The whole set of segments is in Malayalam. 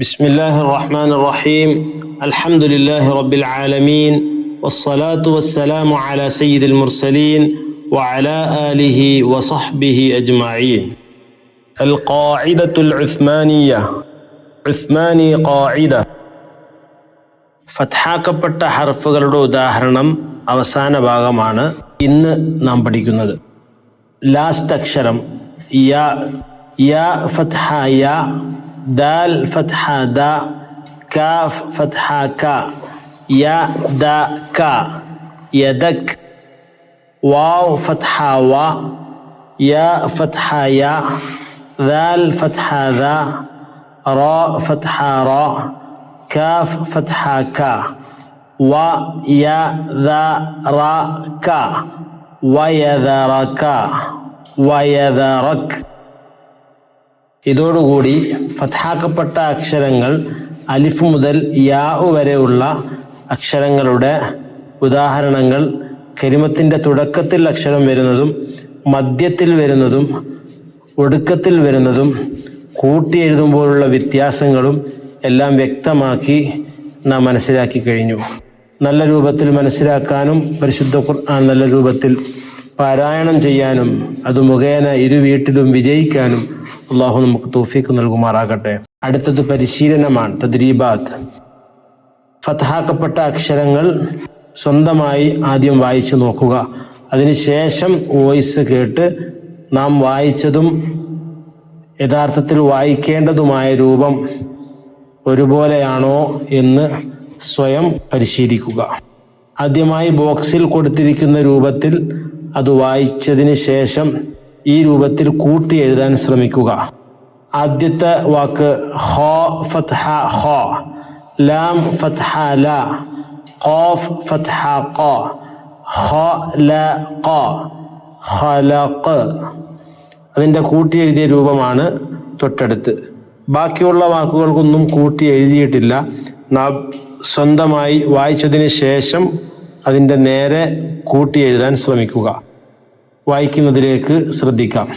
بسم الله الرحمن الرحيم الحمد لله رب العالمين والصلاة والسلام على سيد المرسلين وعلى آله وصحبه أجمعين القاعدة العثمانية عثماني قاعدة ഫത്ഹാക്കപ്പെട്ട ഹർഫുകളുടെ ഉദാഹരണം അവസാന ഭാഗമാണ് ഇന്ന് നാം പഠിക്കുന്നത് ലാസ്റ്റ് അക്ഷരം യ യ ഫത്ഹ യ ദാൽ ഫത്ഹ ദ കാഫ് ഫത്ഹ ക യ ദ ക യദക് വാവ് ഫത്ഹ വ യ ഫത്ഹ യ ദാൽ ഫത്ഹ ദ റ ഫത്ഹ റ كاف فتحة كا و يا ذا را كا ويذرك ويذرك ഇതോടുകൂടി ഫത്ഹാക്കപ്പെട്ട അക്ഷരങ്ങൾ അലിഫ് മുതൽ യാ വരെയുള്ള അക്ഷരങ്ങളുടെ ഉദാഹരണങ്ങൾ കരിമത്തിന്റെ തുടക്കത്തിൽ അക്ഷരം വരുന്നതും മധ്യത്തിൽ വരുന്നതും ഒടുക്കത്തിൽ വരുന്നതും കൂട്ടി എഴുതുമ്പോഴുള്ള വ്യത്യാസങ്ങളും എല്ലാം വ്യക്തമാക്കി നാം മനസ്സിലാക്കി കഴിഞ്ഞു. നല്ല രൂപത്തിൽ മനസ്സിലാക്കാനും പരിശുദ്ധ ഖുർആൻ നല്ല രൂപത്തിൽ പാരായണം ചെയ്യാനും അത് മുഖേന ഇരു വീട്ടിലും വിജയിക്കാനും അള്ളാഹു നമുക്ക് തോഫീക്ക് നൽകുമാറാകട്ടെ. അടുത്തത് പരിശീലനമാണ് തദ്രീബാത്ത്. ഫതഹാക്കപ്പെട്ട അക്ഷരങ്ങൾ സ്വന്തമായി ആദ്യം വായിച്ചു നോക്കുക. അതിനുശേഷം വോയിസ് കേട്ട് നാം വായിച്ചതും യഥാർത്ഥത്തിൽ വായിക്കേണ്ടതുമായ രൂപം ഒരുപോലെയാണോ എന്ന് സ്വയം പരിശീലിക്കുക. ആദ്യമായി ബോക്സിൽ കൊടുത്തിരിക്കുന്ന രൂപത്തിൽ അത് വായിച്ചതിന് ശേഷം ഈ രൂപത്തിൽ കൂട്ടി എഴുതാൻ ശ്രമിക്കുക. ആദ്യത്തെ വാക്ക് ഹോ ഫത്ഹ ഹോ ലാം ഫത്ഹ ല ഫത്ഹ ഖ ല ഖ ഖലഖ്. അതിന്റെ കൂട്ടി എഴുതിയ രൂപമാണ് തൊട്ടടുത്ത്. ബാക്കിയുള്ള വാക്കുകൾക്കൊന്നും കൂട്ടി എഴുതിയിട്ടില്ല. നാം സ്വന്തമായി വായിച്ചതിന് ശേഷം അതിന്റെ നേരെ കൂട്ടി എഴുതാൻ ശ്രമിക്കുക. വായിക്കുന്നതിലേക്ക് ശ്രദ്ധിക്കാം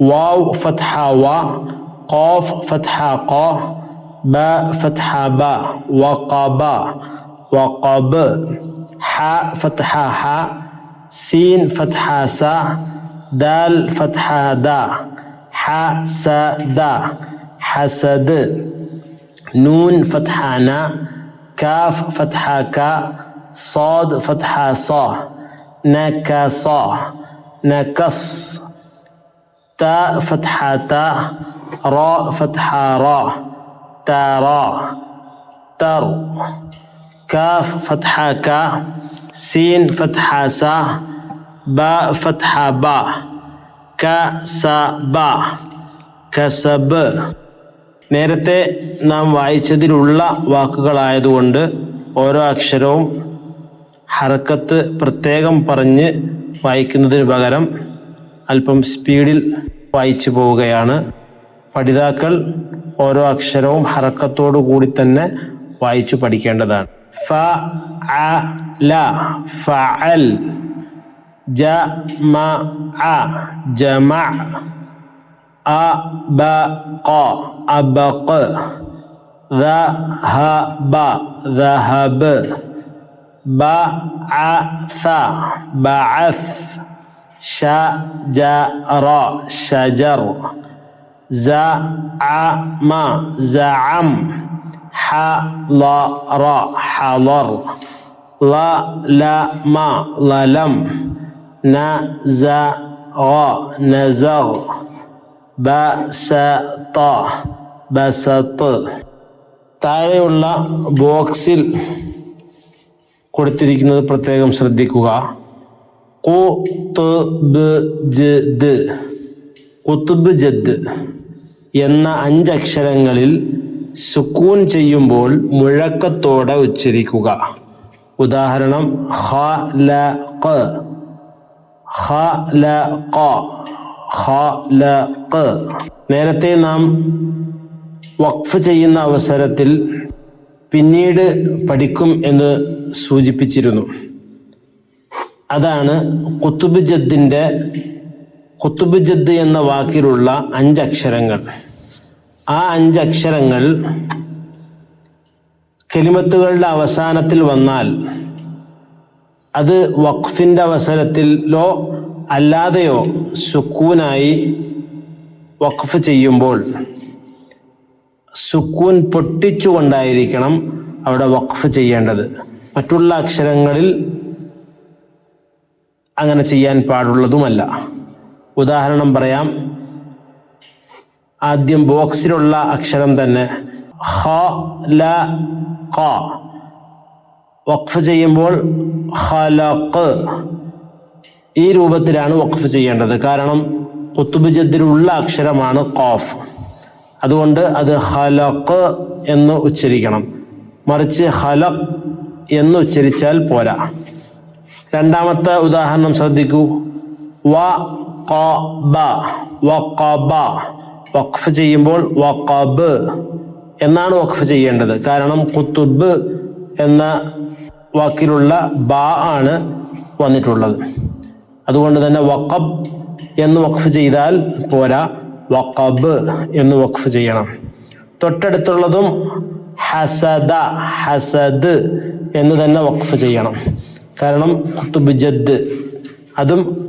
വാവ് ഫത്ഹ വ ഖോഫ് ഫത്ഹ ഖ ബ ഫത്ഹ ബ വഖബ വഖബ് ഹ ഫത്ഹ ഹ സീൻ ഫത്ഹ സ ദാൽ ഫത്ഹ ദ ഹ സ ദ حسد نون فتحة نا كاف فتحة كا صاد فتحة صا നകസ് ത ഫത്ഹ ത റ ഫത്ഹ റ തറ തർ കാഫ് ഫത്ഹ ക സീൻ ഫത്ഹ സ ബ ഫത്ഹ ബ ക സ ബ കസബ് നേരത്തെ നാം വായിച്ചതിലുള്ള വാക്കുകളായതുകൊണ്ട് ഓരോ അക്ഷരവും ഹറക്കത്ത് പ്രത്യേകം പറഞ്ഞ് വായിക്കുന്നതിന് പകരം അല്പം സ്പീഡിൽ വായിച്ചു പോവുകയാണ് പഠിതാക്കൾ ഓരോ അക്ഷരവും ഹറക്കത്തോടു കൂടി തന്നെ വായിച്ചു പഠിക്കേണ്ടതാണ് ഫ അ ല ഫഅൽ ജ മ അ ജമ أبق أبق ذهب ذهب بعث بعث شجر شجر زعم زعم حضر حضر ظلم ظلم نزغ نزغ ബസത ബസത്ത് താഴെയുള്ള ബോക്സിൽ കൊടുത്തിരിക്കുന്നത് പ്രത്യേകം ശ്രദ്ധിക്കുക. കുത്തുബ് ജദ് എന്ന അഞ്ചക്ഷരങ്ങളിൽ സുക്കൂൻ ചെയ്യുമ്പോൾ മുഴക്കത്തോടെ ഉച്ചരിക്കുക. ഉദാഹരണം ഹ ല ഹ ല ഖലഖ് നേരത്തെ നാം വഖഫ് ചെയ്യുന്ന അവസരത്തിൽ പിന്നീട് പഠിക്കും എന്ന് സൂചിപ്പിച്ചിരുന്നു. അതാണ് കുത്തുബ് ജദ്ദിന്റെ കുത്തുബ് ജദ് എന്ന വാക്കിലുള്ള അഞ്ചക്ഷരങ്ങൾ. ആ അഞ്ചക്ഷരങ്ങൾ കെലിമത്തുകളുടെ അവസാനത്തിൽ വന്നാൽ അത് വഖഫിന്റെ അവസരത്തിലോ അല്ലാതെയോ സുക്കൂനായി വഖഫ് ചെയ്യുമ്പോൾ സുക്കൂൻ പൊട്ടിച്ചുകൊണ്ടായിരിക്കണം അവിടെ വഖഫ് ചെയ്യേണ്ടത്. മറ്റുള്ള അക്ഷരങ്ങളിൽ അങ്ങനെ ചെയ്യാൻ പാടുള്ളതുമല്ല. ഉദാഹരണം പറയാം. ആദ്യം ബോക്സിലുള്ള അക്ഷരം തന്നെ ഹ ല ഖ. വഖഫ് ചെയ്യുമ്പോൾ ഖലഖ്. ഈ രൂപത്തിലാണ് വഖഫ് ചെയ്യേണ്ടത്. കാരണം കുത്തുബ് ജദ്ദിലുള്ള അക്ഷരമാണ് ഖാഫ്. അതുകൊണ്ട് അത് ഹലക്ക് എന്ന് ഉച്ചരിക്കണം. മറിച്ച് ഹലക് എന്ന് ഉച്ചരിച്ചാൽ പോരാ. രണ്ടാമത്തെ ഉദാഹരണം ശ്രദ്ധിക്കൂ. വ വഖഫ് ചെയ്യുമ്പോൾ വഖബ് എന്നാണ് വഖഫ് ചെയ്യേണ്ടത്. കാരണം കുത്തുബ് എന്ന വാക്കിലുള്ള ബ ആണ് വന്നിട്ടുള്ളത്. അതുകൊണ്ട് തന്നെ വഖബ് എന്ന് വഖഫ് ചെയ്താൽ പോരാ. വഖബ് എന്ന് വഖഫ് ചെയ്യണം. തൊട്ടടുത്തുള്ളതും ഹസദ ഹസദ് എന്ന് തന്നെ വഖഫ് ചെയ്യണം. കാരണം തുബ്ജദ് അതും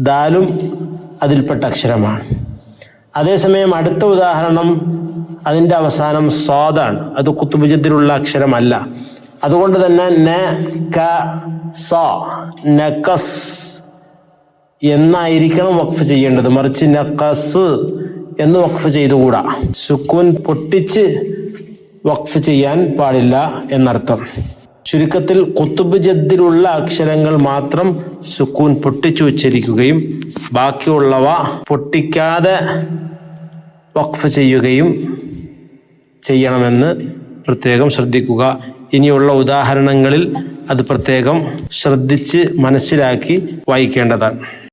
ദാലും അതിൽപ്പെട്ട അക്ഷരമാണ്. അതേസമയം അടുത്ത ഉദാഹരണം അതിന്റെ അവസാനം സ്വാദാണ് അത് കുത്തുബുജത്തിലുള്ള അക്ഷരമല്ല. അതുകൊണ്ട് തന്നെ ന ക സ നക്കസ് എന്നായിരിക്കണം വഖഫ് ചെയ്യേണ്ടത്? മറിച്ച് നക്കസ് എന്ന് വഖഫ് ചെയ്തുകൂടാ? സുക്കൂൻ പൊട്ടിച്ച് വഖഫ് ചെയ്യാൻ പാടില്ല എന്നർത്ഥം. ചുരുക്കത്തിൽ കുത്തുബ് ജദ്ദിലുള്ള അക്ഷരങ്ങൾ മാത്രം സുക്കൂൻ പൊട്ടിച്ചു ഉച്ചരിക്കുകയും ബാക്കിയുള്ളവ പൊട്ടിക്കാതെ വഖഫ് ചെയ്യുകയും ചെയ്യണമെന്ന് പ്രത്യേകം ശ്രദ്ധിക്കുക. ഇനിയുള്ള ഉദാഹരണങ്ങളിൽ അത് പ്രത്യേകം ശ്രദ്ധിച്ച് മനസ്സിലാക്കി വായിക്കേണ്ടതാണ്.